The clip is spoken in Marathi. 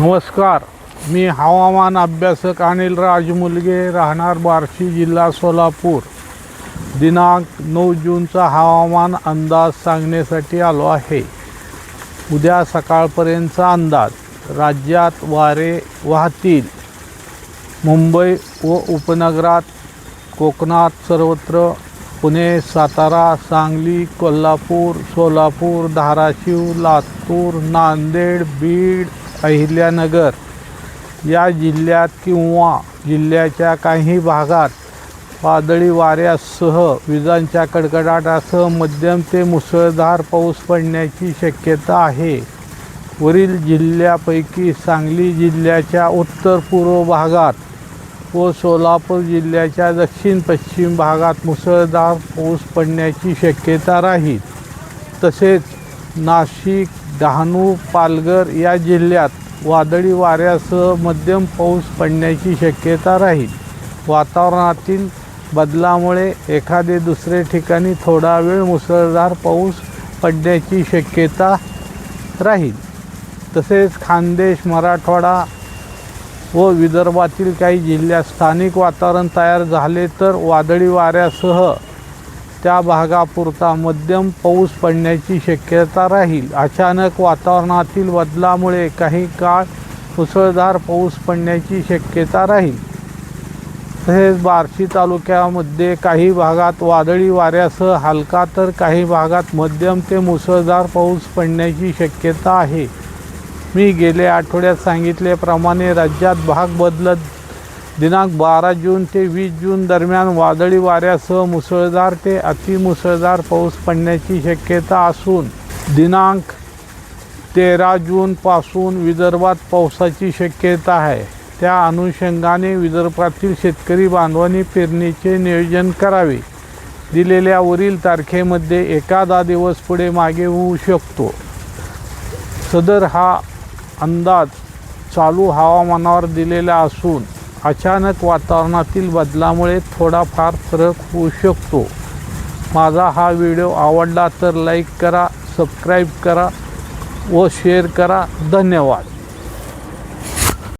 नमस्कार. मी हवामान अभ्यासक अनिल राजमुलगे राहणार बार्शी जिल्हा सोलापूर. दिनांक नऊ जूनचा हवामान अंदाज सांगण्यासाठी आलो आहे. उद्या सकाळपर्यंतचा अंदाज. राज्यात वारे वाहतील. मुंबई व उपनगरात कोकणात सर्वत्र पुणे सातारा सांगली कोल्हापूर सोलापूर धाराशिव लातूर नांदेड बीड अहिल्यानगर. या जिल्ह्यात किंवा जिल्ह्याच्या काही भागात वादळी वाऱ्यासह विजांच्या कडकडाटासह मध्यम ते मुसळधार पाऊस पडण्याची शक्यता आहे. वरील जिल्ह्यापैकी सांगली जिल्ह्याच्या उत्तर पूर्व भागात व सोलापूर जिल्ह्याच्या दक्षिण पश्चिम भागात मुसळधार पाऊस पडण्याची शक्यता राहील. तसेच नाशिक डहाणू पालघर या जिल्ह्यात वादळी वाऱ्यासह मध्यम पाऊस पडण्याची शक्यता राहील. वातावरणातील बदलामुळे एखादे दुसरे ठिकाणी थोडा वेळ मुसळधार पाऊस पडण्याची शक्यता राहील. तसेच खानदेश मराठवाडा व विदर्भातील काही जिल्ह्यात स्थानिक वातावरण तयार झाले तर वादळी वाऱ्यासह त्या भागापुरता मध्यम पाऊस पडण्याची शक्यता राहील. अचानक वातावरणातील बदलामुळे काही काळ मुसळधार पाऊस पडण्याची शक्यता राहील. तसेच बार्शी तालुक्यामध्ये काही भागात वादळी वाऱ्यासह हलका तर काही भागात मध्यम ते मुसळधार पाऊस पडण्याची शक्यता आहे. मी गेल्या आठवड्यात सांगितल्याप्रमाणे राज्यात भाग बदलत दिनांक बारा जून ते वीस जून दरम्यान वादळी वाऱ्यासह मुसळधार ते अतिमुसळधार पाऊस पडण्याची शक्यता असून दिनांक तेरा जूनपासून विदर्भात पावसाची शक्यता आहे. त्या अनुषंगाने विदर्भातील शेतकरी बांधवांनी पेरणीचे नियोजन करावे. दिलेल्या वरील तारखेमध्ये एखादा दिवस पुढे मागे होऊ शकतो. सदर हा अंदाज चालू हवामानावर दिलेला असून अचानक वातावरणातील बदलामुळे थोडाफार फरक होऊ शकतो. माझा हा व्हिडिओ आवडला तर लाईक करा सबस्क्राईब करा व शेअर करा. धन्यवाद.